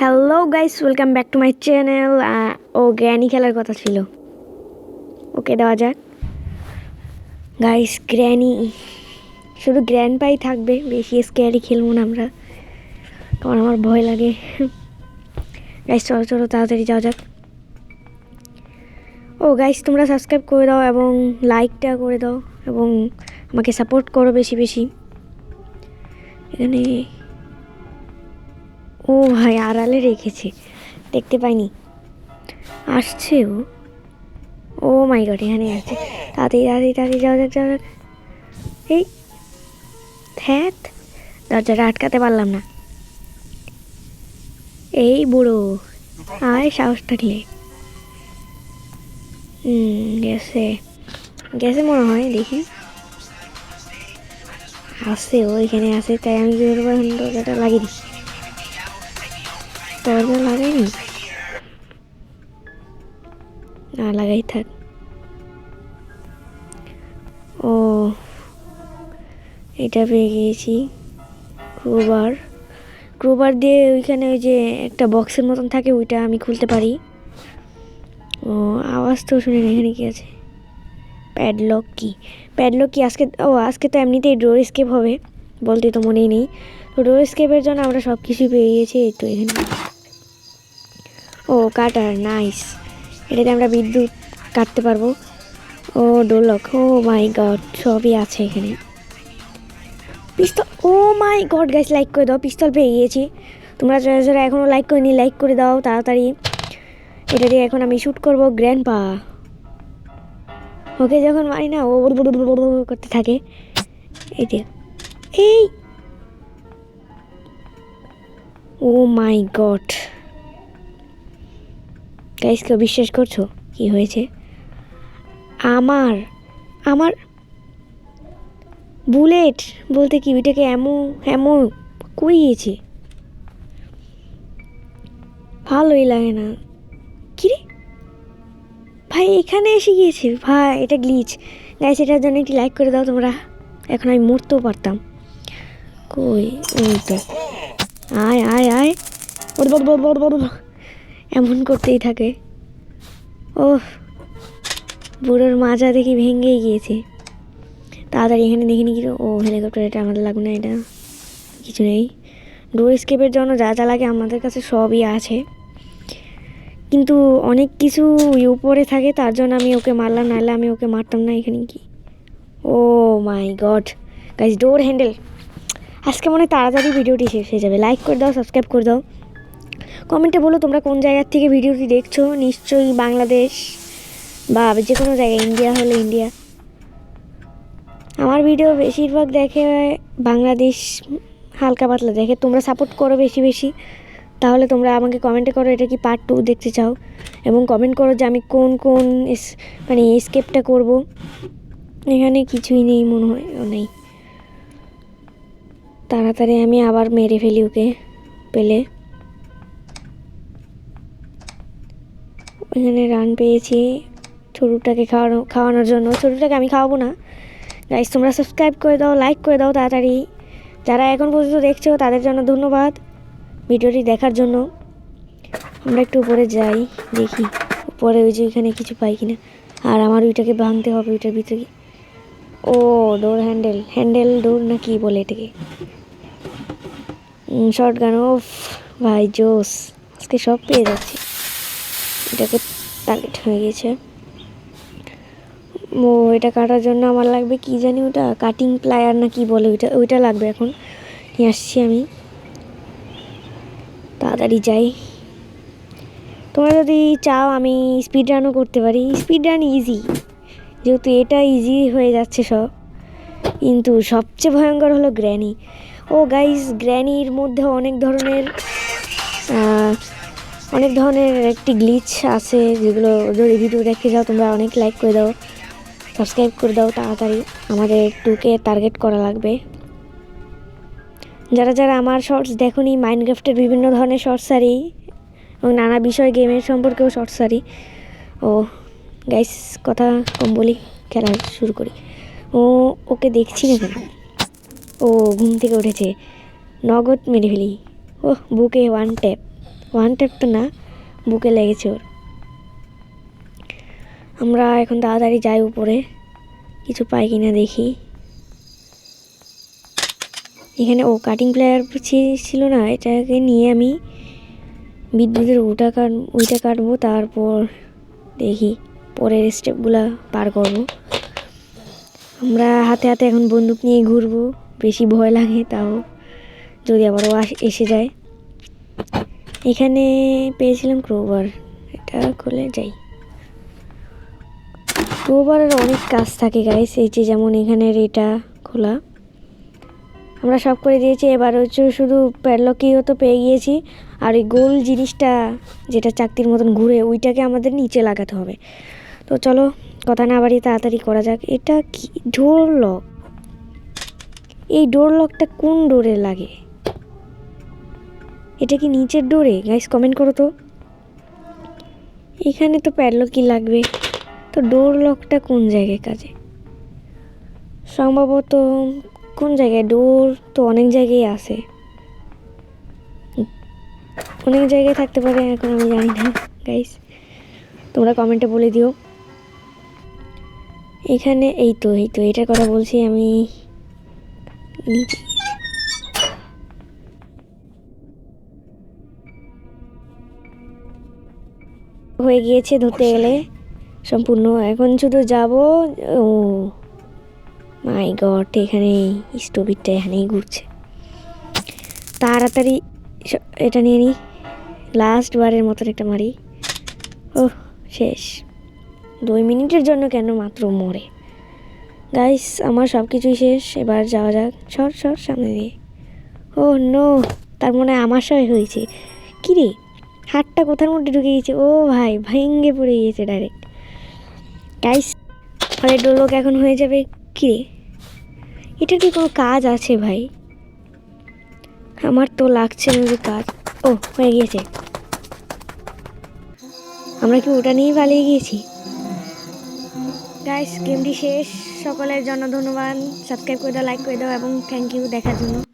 Hello guys welcome back to my channel O granny খেলার কথা ছিল। ওকে, দেওয়া যাক। গাইস গ্র্যানি শুধু গ্র্যান্ড পাই থাকবে, বেশি স্ক্যারি খেলব না আমরা। কারণ আমার ভয় লাগে। গাইস চলো চলো, তাড়াতাড়ি যাওয়া যাক। ও গাইস তোমরা সাবস্ক্রাইব করে দাও এবং লাইকটা করে দাও এবং আমাকে সাপোর্ট করো বেশি বেশি। এখানে ও ভাই, আড়ালে রেখেছে। দেখতে পাইনি। আসছে ও। ও মাই গড, এখানে আছে। তাড়াতাড়ি তাড়াতাড়ি তাড়াতাড়ি যাওয়া যাক যাওয়া যাক এই থ্যাত দরজাটা আটকাতে পারলাম না। এই বুড়ো, আয়, সাহস থাকলে। গেছে। গেছে মনে হয়, দেখি। আসছে ও, এখানে আছে, তাই আমি কি করব এখন দরজাটা লাগিয়ে দিই। দরজা লাগাইনি? না, লাগাই থাক। ও, এটা পেয়ে গিয়েছি। ক্রুবার। ক্রুবার দিয়ে ওইখানে ওই যে একটা বক্সের মতন থাকে, ওইটা আমি খুলতে পারি। ও, আওয়াজ তো শুনে না এখানে কি আছে? প্যাডলক কি? প্যাডলক কি? আজকে, ও, আজকে তো এমনিতেই ডোর স্কেপ হবে, বলতে তো মনেই নেই। তো ডোর স্কেপের জন্য আমরা সব কিছুই পেয়ে গিয়েছি, এই তো এখানে। ও, কাটার নাইস এটাতে আমরা বিদ্যুৎ কাটতে পারব। ও ডোলক ও মাই গড সবই আছে এখানে। Pistol, oh my God guys like করে দাও, পিস্তল পেয়ে গিয়েছি। তোমরা যারা যারা এখনও লাইক করিনি লাইক করে দাও তাড়াতাড়ি। এটা দিয়ে এখন আমি শ্যুট করব গ্র্যান্ড পা ওকে যখন মারি না, ও করতে থাকে। এই যে, এই! ও মাই গড গাইস কেউ বিশ্বাস করছ? কি হয়েছে? আমার আমার বুলেট বলতে কি, ওইটাকে এমন এমন কই ভালোই লাগে না। কিরে ভাই, এখানে এসে গিয়েছে। ভাই, এটা গ্লিচ গাইস এটার জন্য একটি লাইক করে দাও তোমরা। এখন আমি মরতেও পারতাম। কই? ওই তো। আয় আয় আয়। বড় বড় বড় বড় বড় এমন করতেই থাকে। ও বুড়োর মাজা দেখি ভেঙেই গিয়েছে। তাড়াতাড়ি এখানে দেখে নি ও হেলিকপ্টার, এটা আমাদের লাগবে না, এটা কিছু নেই। ডোর স্কেপের জন্য যা যা লাগে আমাদের কাছে সবই আছে। কিন্তু অনেক কিছু উপরে থাকে, তার জন্য আমি ওকে মারলাম, নাহলে আমি ওকে মারতাম না এখানে কি। ও my God. Guys door handle. আজকে মনে হয় তাড়াতাড়ি ভিডিওটি শেষ হয়ে যাবে। লাইক করে দাও, সাবস্ক্রাইব করে দাও। কমেন্টে বলো তোমরা কোন জায়গার থেকে ভিডিওটি দেখছ। নিশ্চয়ই বাংলাদেশ বা যে কোনো জায়গায়, ইন্ডিয়া হলে ইন্ডিয়া। আমার ভিডিও বেশিরভাগ দেখে বাংলাদেশ হালকা পাতলা দেখে। তোমরা সাপোর্ট করো বেশি বেশি। তাহলে তোমরা আমাকে কমেন্টে করো এটা কি পার্ট টু দেখতে চাও। এবং কমেন্ট করো যে আমি কোন কোন মানে স্কেপটা করব। এখানে কিছুই নেই, মনে হয় নেই। তাড়াতাড়ি আমি আবার মেরে ফেলি ওকে, পেলে। এখানে রান পেয়েছি। ছোটুটাকে খাওয়ানো, খাওয়ানোর জন্য। ছোটুটাকে আমি খাওয়াবো না। গাইস তোমরা সাবস্ক্রাইব করে দাও লাইক করে দাও তাড়াতাড়ি। যারা এখন পর্যন্ত দেখছ, তাদের জন্য ধন্যবাদ। ভিডিওটি দেখার জন্য। আমরা একটু উপরে যাই, দেখি। উপরে ওই যে ওইখানে কিছু পাই কিনা। আর আমার ওইটাকে ভাঙতে হবে, ওইটার ভিতরে। ও ডোর হ্যান্ডেল হ্যান্ডেল ডোর না কি বলে এটাকে? শর্ট গান ও ভাই, জোস। আজকে সব পেয়ে যাচ্ছি। এটাকে টার্গেট হয়ে গেছে। ও এটা কাটার জন্য আমার লাগবে কি জানি ওটা? কাটিং প্লায়ার না কি বলে ওইটা? ওইটা লাগবে এখন। নিয়ে আসছি আমি। তাড়াতাড়ি যাই। তোমরা যদি চাও আমি স্পিড রানও করতে পারি। স্পিড রান ইজি যেহেতু এটা ইজি হয়ে যাচ্ছে সব। কিন্তু সবচেয়ে ভয়ঙ্কর হলো গ্র্যানি ও গাইস গ্র্যানির মধ্যে অনেক ধরনের অনেক ধরনের একটি গ্লিচ আছে যেগুলো যদি ভিডিও দেখতে যাও, তোমরা অনেক লাইক করে দাও সাবস্ক্রাইব করে দাও তাড়াতাড়ি। আমাদের টুকে টার্গেট করা লাগবে। যারা যারা আমার শর্টস দেখোনি মাইনক্রাফটের বিভিন্ন ধরনের শর্টস সারি এবং নানা বিষয় গেমের সম্পর্কেও শর্টস সারি ও গাইস কথা কম বলি, খেলা শুরু করি। ও, ওকে দেখছি না কেন? ও, ঘুম থেকে উঠেছে। নগদ মেরে ফেলি। ও বুকে ওয়ান ট্যাপ ওয়ান ট্যাপ তো না, বুকে লেগেছে ওর। আমরা এখন তাড়াতাড়ি যাই উপরে, কিছু পাই কিনা দেখি। এখানে ও কাটিং প্লেয়ার ছিল না, এটাকে নিয়ে আমি বিদ্যুতের ওটা কাট ওইটা কাটবো, তারপর দেখি পরের স্টেপগুলো পার করব। আমরা হাতে হাতে এখন বন্দুক নিয়ে ঘুরবো, বেশি ভয় লাগে তাও, যদি আবার ও এসে যায়। এখানে পেয়েছিলাম ক্রোবার এটা খুলে যাই। ক্রোবারের অনেক কাজ থাকে গাইস এই যে যেমন এখানের এটা খোলা। আমরা সব করে দিয়েছি। এবার হচ্ছে শুধু প্যাডলকিও তো পেয়ে গিয়েছি। আর ওই গোল জিনিসটা, যেটা চাকতির মতন ঘুরে, ওইটাকে আমাদের নিচে লাগাতে হবে। তো চলো, কথা না বাড়িয়ে তাড়াতাড়ি করা যাক। এটা কি ডোর লক এই ডোর লকটা কোন ডোরে লাগে? এটা কি নিচের ডোরে? গাইস কমেন্ট করো তো। এখানে তো প্যাডলকই লাগবে। তো ডোর লকটা কোন জায়গায় কাজে? সম্ভবত কোন জায়গায়? ডোর তো অনেক জায়গায় আছে। অনেক জায়গায় থাকতে পারে, এখন আমি জানি না। গাইস তোমরা কমেন্টে বলে দিও। এখানে এই তো এই তো এটার কথা বলছি আমি। নিচে হয়ে গিয়েছে ধরতে গেলে। সম্পূর্ণ। এখন শুধু যাব ও মাই গড এখানে স্টোভিরটা এখানেই ঘুরছে। তাড়াতাড়ি এটা নিয়ে নিই লাস্ট বারের মতন একটা মারি। ও শেষ। দুই মিনিটের জন্য কেন মাত্র মরে? গাইস আমার সব কিছুই শেষ। এবার যাওয়া যাক। সর সর সামনে দিয়ে। ও নো তার মনে হয় আমার সবাই হয়েছে। কী রে হাতটা কোথার মধ্যে ঢুকে গেছে? ও ভাই ভেঙ্গে পড়ে গিয়েছে ডাইরেক্ট গাইস আরে ডোলক এখন হয়ে যাবে। কী রে এটার কি কোনো কাজ আছে ভাই? আমার তো লাগছে না যে কাজ। ও, হয়ে গিয়েছে। আমরা কি ওটা নিয়েই পালিয়ে গিয়েছি? গাইস গেমটি শেষ। সকলের জন্য ধন্যবাদ। সাবস্ক্রাইব করে দাও লাইক করে দাও, এবং থ্যাংক ইউ দেখার জন্য।